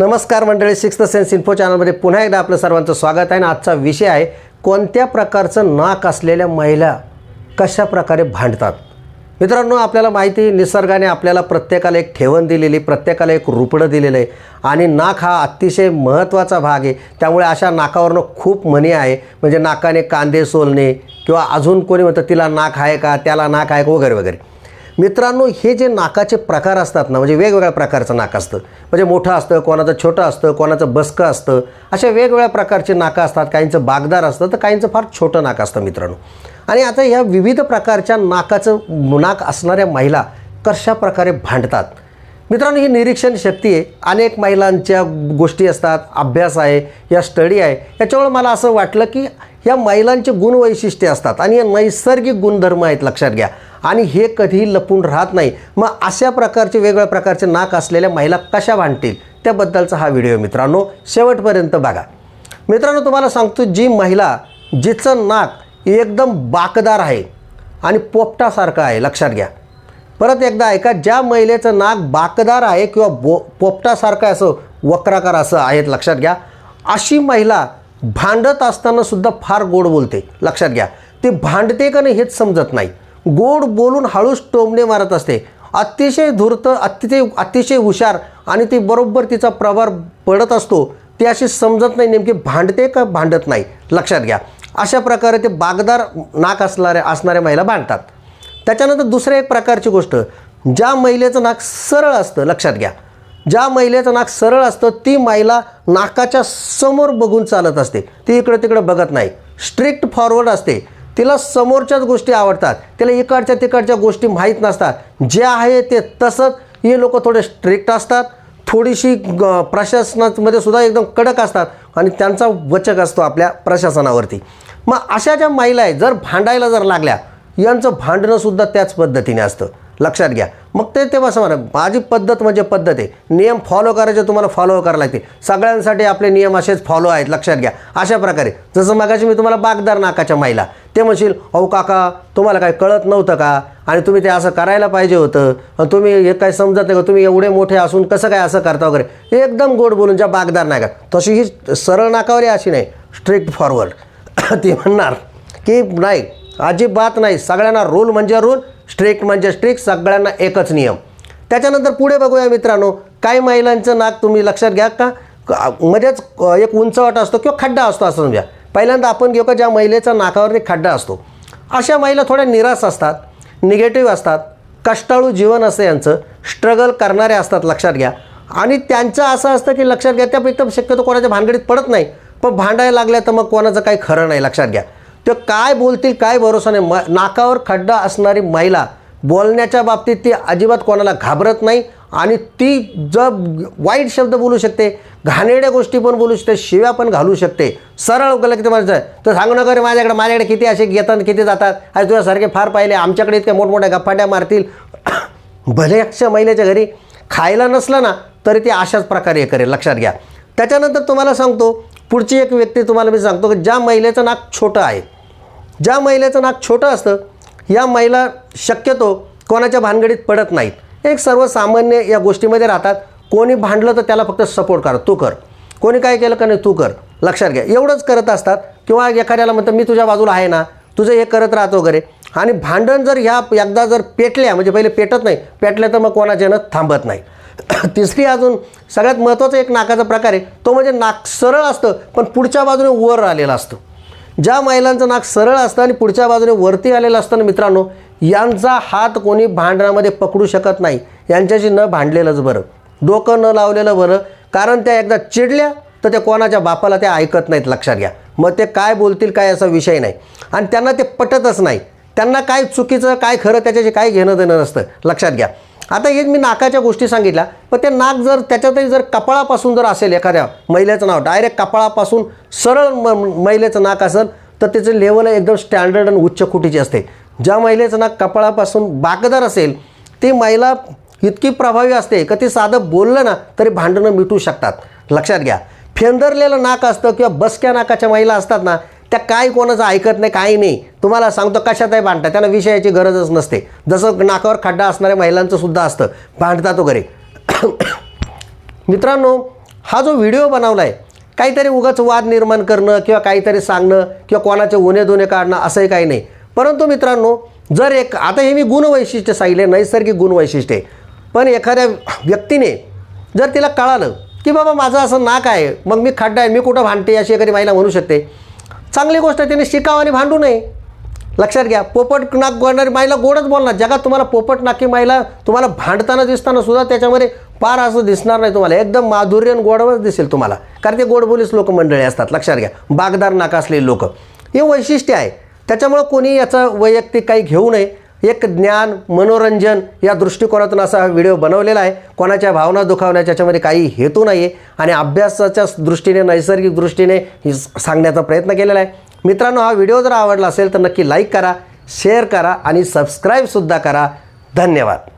नमस्कार मंडळी sixth sense info चॅनलमध्ये पुन्हा एकदा आपलं सर्वांचं स्वागत आहे आणि आजचा विषय आहे कोणत्या प्रकारचं नाक असलेल्या महिला कशा प्रकारे भांडतात? मित्रांनो आपल्याला माहिती निसर्गाने आपल्याला प्रत्येकाला एक ठेवण दिलेली प्रत्येकाला एक रुपडं दिलेलं आहे. आणि नाक हा अतिशय महत्त्वाचा भाग आहे. त्यामुळे अशा नाकावरनं खूप म्हणी आहे. म्हणजे नाकाने कांदे सोलणे किंवा अजून कोणी म्हणतं तिला नाक आहे का? त्याला नाक आहे का? वगैरे वगैरे. मित्रांनो हे जे नाकाचे प्रकार असतात ना म्हणजे वेगवेगळ्या प्रकारचं नाक असतं. म्हणजे मोठं असतं कोणाचं छोटं असतं कोणाचं बसकं असतं अशा वेगवेगळ्या प्रकारचे नाकं असतात. काहींचं बागदार असतं तर काहींचं फार छोटं नाक असतं मित्रांनो. आणि आता ह्या विविध प्रकारच्या नाकाचं नाक असणाऱ्या महिला कशा प्रकारे भांडतात? मित्रांनो ही निरीक्षण शक्ती आहे. अनेक महिलांच्या गोष्टी असतात अभ्यास आहे या स्टडी आहे. याच्यामुळे मला असं वाटलं की या महिलांचे गुणवैशिष्ट्ये असतात आणि हे नैसर्गिक गुणधर्म आहेत लक्षात घ्या. आणि हे कधीही लपून राहत नाही. मग अशा प्रकारचे वेगवेगळ्या प्रकारचे नाक असलेल्या महिला कशा भांडतील? त्याबद्दलचा हा व्हिडिओ मित्रांनो. शेवटपर्यंत बघा. मित्रांनो तुम्हाला सांगतो जी महिला जिचं नाक एकदम बाकदार आहे आणि पोपटासारखं आहे लक्षात घ्या. परत एकदा ऐका ज्या महिलेचं नाक बाकदार आहे किंवा बो पोपटासारखं असं वक्राकार असं आहेत लक्षात घ्या. अशी महिला भांडत असताना सुद्धा फार गोड बोलते. लक्षात घ्या. ते भांडते का नाही हेच समजत नाही. गोड बोलून हळूच टोमणे मारत असते. अतिशय धूर्त अतिशय अतिशय हुशार आणि ती बरोबर तिचा प्रभार पडत असतो ती अशी समजत नाही नेमकी भांडते का भांडत नाही. लक्षात घ्या. अशा प्रकारे ते बागदार नाक असणाऱ्या असणाऱ्या महिला भांडतात. त्याच्यानंतर दुसऱ्या एक प्रकारची गोष्ट ज्या महिलेचं नाक सरळ असतं लक्षात घ्या. ज्या महिलेचं नाक सरळ असतं ती महिला नाकाच्या समोर बघून चालत असते. ती इकडं तिकडं बघत नाही. स्ट्रिक्ट फॉरवर्ड असते. तिला समोरच्याच गोष्टी आवडतात. तिला इकडच्या तिकडच्या गोष्टी माहीत नसतात. जे आहे ते तसंच. हे लोक थोडे स्ट्रिक्ट असतात. थोडीशी ग प्रशासनामध्ये सुद्धा एकदम कडक असतात आणि त्यांचा वचक असतो आपल्या प्रशासनावरती. मग अशा ज्या महिला आहेत जर भांडायला जर लागल्या यांचं भांडणंसुद्धा त्याच पद्धतीने असतं. लक्षात घ्या. मग ते तेव्हा समजा माझी पद्धत म्हणजे पद्धत आहे. नियम फॉलो करायचे तुम्हाला फॉलो करायला लागते सगळ्यांसाठी आपले नियम असेच फॉलो आहेत लक्षात घ्या. अशा प्रकारे जसं मगाशी मी तुम्हाला बागदार नाकाच्या महिला ते म्हणशील अहो काका तुम्हाला काय कळत नव्हतं का? आणि तुम्ही ते असं करायला पाहिजे होतं. तुम्ही हे काय समजत नाही का? तुम्ही एवढे मोठे असून कसं काय असं करता वगैरे? एकदम गोड बोलून ज्या बागदार नाका तशी ही सरळ नाकावरी अशी नाही स्ट्रिक्ट फॉरवर्ड ती म्हणणार की नाही अजिबात नाही. सगळ्यांना रूल म्हणजे रूल स्ट्रिक्ट म्हणजे स्ट्रिक्ट सगळ्यांना एकच नियम. त्याच्यानंतर पुढे बघूया मित्रांनो काही महिलांचं नाक तुम्ही लक्षात घ्या का? म्हणजेच मध्येच एक उंचवट असतो किंवा खड्डा असतो असं समजा. पहिल्यांदा आपण घेऊ का ज्या महिलेचा नाकावरती खड्डा असतो. अशा महिला थोड्या निराश असतात निगेटिव्ह असतात कष्टाळू जीवन असतं यांचं स्ट्रगल करणारे असतात लक्षात घ्या. आणि त्यांचं असं असतं की लक्षात घ्या त्या शक्यतो कोणाच्या भानगडीत पडत नाही. पण भांडायला लागल्या तर मग कोणाचं काही खरं नाही लक्षात घ्या. ते काय बोलतील काय भरोसा नाही. म नाकावर खड्डा असणारी महिला बोलण्याच्या बाबतीत ती अजिबात कोणाला घाबरत नाही आणि ती जर वाईट शब्द बोलू शकते घाणेरड्या गोष्टी पण बोलू शकते शिव्या पण घालू शकते. सरळ गेलं किती माणसं तर सांगू नका रे माझ्याकडे माझ्याकडे किती असे येतात किती जातात. आणि तुझ्यासारखे फार पाहिले आमच्याकडे इतक्या मोठमोठ्या गप्पाट्या मारतील. भले महिलेच्या घरी खायला नसलं ना तरी ती अशाच प्रकारे हे करेल. लक्षात घ्या. त्याच्यानंतर तुम्हाला सांगतो पुढची एक व्यक्ती तुम्हाला मी सांगतो की ज्या महिलेचं नाक छोटं आहे ज्या महिलेचं नाक छोटं असतं या महिला शक्यतो कोणाच्या भानगडीत पडत नाहीत. एक सर्वसामान्य या गोष्टीमध्ये राहतात. कोणी भांडलं तर त्याला फक्त सपोर्ट कर तू कर. कोणी काय केलं का नाही तू कर. लक्षात घ्या. एवढंच करत असतात किंवा एखाद्याला म्हणतं मी तुझ्या बाजूला आहे ना तुझं हे करत राहतो वगैरे. आणि भांडण जर ह्या एकदा जर पेटल्या म्हणजे पहिले पेटत नाही पेटल्या तर मग कोणाच्यानं थांबत नाही. तिसरी अजून सगळ्यात महत्त्वाचा एक नाकाचा प्रकार आहे तो म्हणजे नाक सरळ असतं पण पुढच्या बाजूने वर राहिलेलं असतं. ज्या महिलांचं नाक सरळ असतं आणि पुढच्या बाजूने वरती आलेलं असतं ना मित्रांनो यांचा हात कोणी भांडणामध्ये पकडू शकत नाही. यांच्याशी न भांडलेलंच बरं. डोकं न लावलेलं बरं. कारण त्या एकदा चिडल्या तर त्या कोणाच्या बापाला त्या ऐकत नाहीत लक्षात घ्या. मग ते काय बोलतील काय असा विषय नाही. आणि त्यांना ते पटतच नाही. त्यांना काय चुकीचं काय खरं त्याच्याशी काय घेणं देणं नसतं लक्षात घ्या. आता हे मी नाकाच्या गोष्टी सांगितल्या पण ते नाक जर त्याच्यातही जर कपाळापासून जर असेल एखाद्या महिलेचं नाव डायरेक्ट कपाळापासून सरळ म महिलेचं नाक असेल तर त्याचं लेवल एकदम स्टँडर्ड आणि उच्च कुटीची असते. ज्या महिलेचं नाक कपाळापासून बाकदार असेल ती महिला इतकी प्रभावी असते का ती साधं बोललं ना तरी भांडणं मिटू शकतात. लक्षात घ्या. फेंदरलेलं नाक असतं किंवा बसक्या नाकाच्या महिला असतात ना त्या काय कोणाचं ऐकत नाही काही नाही. तुम्हाला सांगतो कशातही भांडतात त्यांना विषयाची गरजच नसते. जसं नाकावर खड्डा असणाऱ्या महिलांचं सुद्धा असतं भांडतात वगैरे. मित्रांनो हा जो व्हिडिओ बनवला आहे काहीतरी उगाच वाद निर्माण करणं किंवा काहीतरी सांगणं किंवा कोणाचे उणे दुणे काढणं असंही काही नाही. परंतु मित्रांनो जर एक आता हे मी गुणवैशिष्ट्य सांगितले नैसर्गिक गुणवैशिष्ट्य पण एखाद्या व्यक्तीने जर तिला कळालं की बाबा माझं असं नाक आहे मग मी खड्डा आहे मी कुठं भांडते अशी एखादी महिला म्हणू शकते. चांगली गोष्ट आहे त्यांनी शिकावं आणि भांडू नये. लक्षात घ्या पोपट नाक गोडणारी महिला गोडच बोलणार. जगात तुम्हाला पोपट नाकी महिला तुम्हाला भांडताना दिसताना सुद्धा त्याच्यामध्ये पार असं दिसणार नाही तुम्हाला. एकदम माधुर्य आणि गोडवच दिसेल तुम्हाला. कारण ते गोडबोलीच लोक मंडळी असतात. लक्षात घ्या बागदार नाका असलेले लोक. हे वैशिष्ट्य आहे. त्याच्यामुळं कोणी याचं वैयक्तिक काही घेऊ नये. एक ज्ञान मनोरंजन या दृष्टिकोनातून असा हा व्हिडिओ बनवलेला आहे. कोणाच्या भावना दुखावण्याच्या याच्यामध्ये काही हेतू नाही आहे आणि अभ्यासाच्या दृष्टीने नैसर्गिक दृष्टीने सांगण्याचा प्रयत्न केलेला आहे. मित्रांनो हा व्हिडिओ जर आवडला असेल तर नक्की लाईक करा शेअर करा आणि सबस्क्राईबसुद्धा करा. धन्यवाद.